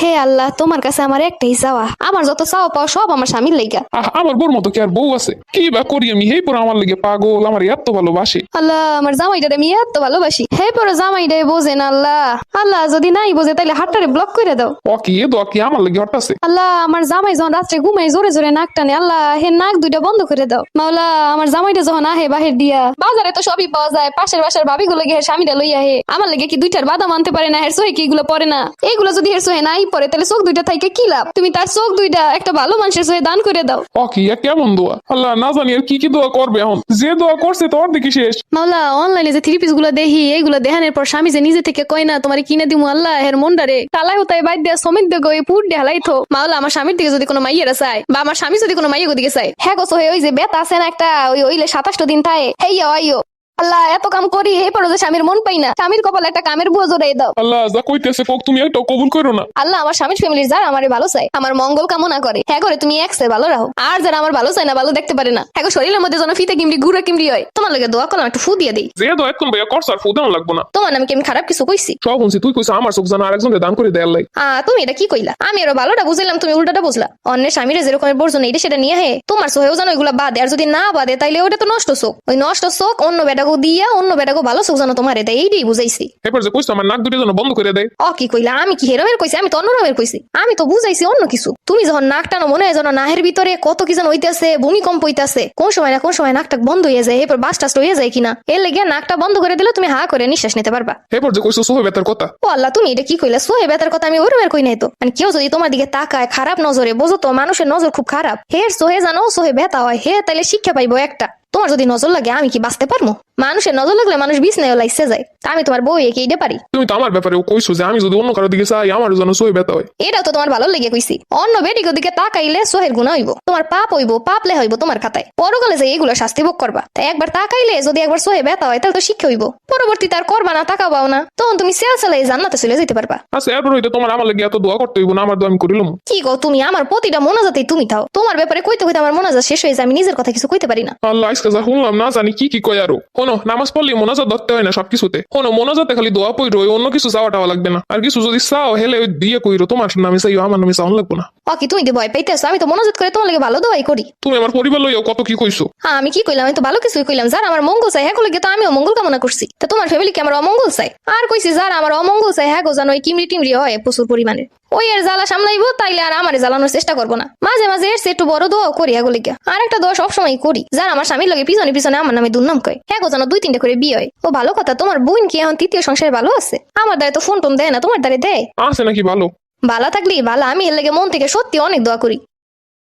হে আল্লাহ তোমার কাছে আমার একটাই চাওয়া। আমার যত চাওয়া পাওয়া সব আমার স্বামীর লেগা। আহ, আমার বোর মতো কি আর বউ আছে? কি বা করি আমি? হেই পর আমার লেগে পাগল আমার এত ভালোবাসে। আল্লাহ আমার জামাইটারে আমি এত ভালোবাসি। হে পরে জামাইটারে বোঝেন আল্লাহ। আল্লাহ যদি নাই বোঝে তাইলে হাতটারে ব্লক করে দাও। ও কি এ দোয়া কি আমার লেগে হঠাছে আল্লাহ আমার জামাই যখন রাত্রে ঘুমাই জোরে জোরে নাক টানে আল্লাহ হে নাক দুইটা বন্ধ করে দাও। মাওলা আমার জামাইটা যখন আহে বাহির দিয়া বাজারে তো সবই পাওয়া যায় পাশের বাসার ভাবি গুলো গিয়ে স্বামীটা লইয়া হে আমার লেগে কি দুইটার বাদাম আনতে পারে না হের সোহে কি এগুলো পরে না? এইগুলো যদি হের সোহে নাই পরে তাহলে চোখ দুইটা থাইকে কি লাভ? তুমি তার চোখ দুইটা একটা ভালো মানুষের সোহে দান করে দাও। ও কি এ কেমন দোয়া? আল্লাহ না জানি আর কি কি দোয়া করবে এখন। যে দোয়া করছে তোর দেখি শেষ। মাওলা অনলাইনে যে থ্রি পিসগুলো দেখি এইগুলো দেখানোর পর স্বামী যে নিজে থেকে কয় না তোমার কিনে দিমু আল্লাহ হের মন্ডারে তালাই হতাই বাইর দেয়া সমিত দেগো এই পুর ঢালাই থো মাওলা আমার স্বামীর দিকে যদি কোনো মাইয়েরা চায় বা আমার স্বামী যদি কোনো মাইয়ের দিকে চায় হ্যাঁ গো সোহে ওই যে বেত আছে না একটা ওই ওইলে সাতাশটা দিন থাকে হেইয়া আইও আল্লাহ এত কাম করি এই পরে স্বামীর মন পাই না। স্বামীর কপালে একটা কামের বুয়া জোড়াই দাও। আল্লাহ যা কইতেছে কোক তুমি একটা কবুল করো না। আল্লাহ আমার স্বামীর ফ্যামিলির যারা আমার ভালো চায় আমার মঙ্গল কামনা করে। হ্যাঁ করে তুমি একসে ভালো রাখো আর যারা আমার ভালো চায় না ভালো দেখতে পারে না। হ্যাঁ শরীরের মধ্যে যেন ফিতে কিমড়ি গুড়া কিমড়ি হয়। তোমার লাগে দোয়া করলাম একটু ফু দিয়ে দিই। যে দোয়া এখন ভাইয়া করছ আর ফুদানো লাগবো না। তোমার নামে কি আমি খারাপ কিছু কইছি? সব শুনছি তুই কইছ আমার চোখ জানা আরেকজনকে দান করে দেয় আল্লাহ আ তুমি এটা কি কইলা? আমি আরও ভালোটা বুঝলাম তুমি উল্টাটা বুঝলা। অন্যের স্বামীরা যেরকমের বর্জন এইটা সেটা নিয়ে হে তোমার সোহেও জানো এগুলা বাদে। আর যদি না বাদে তাইলে ওটা তো নষ্ট চোখ। ওই নষ্ট চোখ অন্য বেটাকে দিয়া অন্য বেটাকে ভালো চোখ জানো তোমার এটা এইটাই বুঝাইছি। এরপর যে কইছ আমার নাক দুটো যেন বন্ধ করে দেয়? অ কি কইলা? আমি কি হেরমের কইছি? আমি তো অন্য রকমের কইছি। আমি তো বুঝাইছি অন্য কিছু। তুমি যখন নাক টানো মনে হয় যেন নাহের ভিতরে কত কি যেন হইতেছে ভূমিকম্প হইতাছে। কোন সময় না কোন সময় নাকটা বন্ধ হয়ে যায় এরপর বাস টাস হয়ে যায় কিনা? এর লেগে নাকটা বন্ধ করে দিলে তুমি হা করে নিঃশ্বাস নিতে পারবা। এরপর যে কইছ সোহে বেতার কথা। ও আল্লাহ তুমি এটা কি কইলা? সোহে বেতার কথা আমি ওরমের কই নাই তো। মানে কেউ যদি তোমার দিকে তাকায় খারাপ নজরে বোঝো তো মানুষের নজর খুব খারাপ। হের সোহে জানো সোহে বেতা হয়। হে তাইলে শিক্ষা পাইবো একটা। তোমার যদি নজর লাগে আমি কি বাঁচতে পারব? মানুষের নজর লাগলে মানুষ বিছনায় লাইসে যায়। তা আমি তোমার বউ একে এইটা পারি? তুমি তো আমার ব্যাপারে কইছো যে আমি যদি অন্য কারও দিকে চাই আমার যেন সোহে বেতা হয়। এটাও তো তোমার ভালো লেগে কইছি। অন্য বেটিকে দিকে তাকাইলে সোহের গুণা হইব। তোমার পাপ হইব পাপ লে হইব তোমার খাতায়। পরকালে যে এগুলো শাস্তি ভোগ করবা। তাই একবার তাকাইলে যদি একবার সোহে ব্যথা হয় তাহলে তো শিক্ষা হইব। পরবর্তী তার করবা না তাকাবাও না। তখন তুমি সেল সেলাই জান্নাতে চলে যেতে পারবা। আচ্ছা এরপর হইতে তোমার আমার লেগে এত দোয়া করতে হইব না আমার দোয়া আমি করিলাম। কি গো তুমি আমার প্রতিটা মোনাজাতেই তুমি থাও। তোমার ব্যাপারে কইতে কইতে আমার মোনাজাত শেষ হয়ে যায় আমি নিজের কথা কিছু কইতে পারি না। আল্লাহ আজকে যা শুনলাম না জানি কি কি কয় আরও। শোনো নামাজ পড়লে মোনাজাত ধরতে হয় না সবকিছুতে। শোনো মোনাজাতে খালি দোয়া পইরো অন্য কিছু চাওয়া টাওয়া লাগবে না। আর কিছু যদি চাও হেলে ওই দিয়ে কইরো তোমার নামে চাইও আমার নামে চাওয়ান লাগবে না। ও কি তুমি যে ভয় পাইতেছো আমি তো মোনাজাত করে তোমার লাগে ভালো দোয়াই করি। তুমি আমার পরিবার লইয়াও কত কি কইছো? হ্যাঁ আমি কি কইলাম? আমি তো ভালো কিছুই কইলাম। যার আমার মঙ্গল চাই হ্যাঁ তো আমিও মঙ্গল কামনা করছি। তা তোমার ফ্যামিলি কি আমার অমঙ্গল চাই? আর কইছি যার আমার অমঙ্গল চাই হ্যাঁ গো জানো ওই কিমড়ি টিমড়ি হয় প্রচুর পরিমাণে। ওই এর জ্বালা সামলাইবো তাইলে আর আমারে জ্বালানোর চেষ্টা করব না। মাঝে মাঝে এর একটু বড় দোয়া করি এগুলি আর একটা দোয়া সবসময় করি যার আমার স্বামীর লগে পিছনে পিছনে আমার নামে দুর্নাম কয়। হ্যাঁ যেন জানো দুই তিনটা করে বিয়ে হয়। ও ভালো কথা তোমার বোন কি এখন তৃতীয় সংসারে ভালো আছে? আমার দ্বারা তো ফোন টোন দেয় না তোমার দ্বারে দেয়। আছে নাকি ভালো? বালা থাকলি বালা আমি এর লেগে মন থেকে সত্যি অনেক দোয়া করি।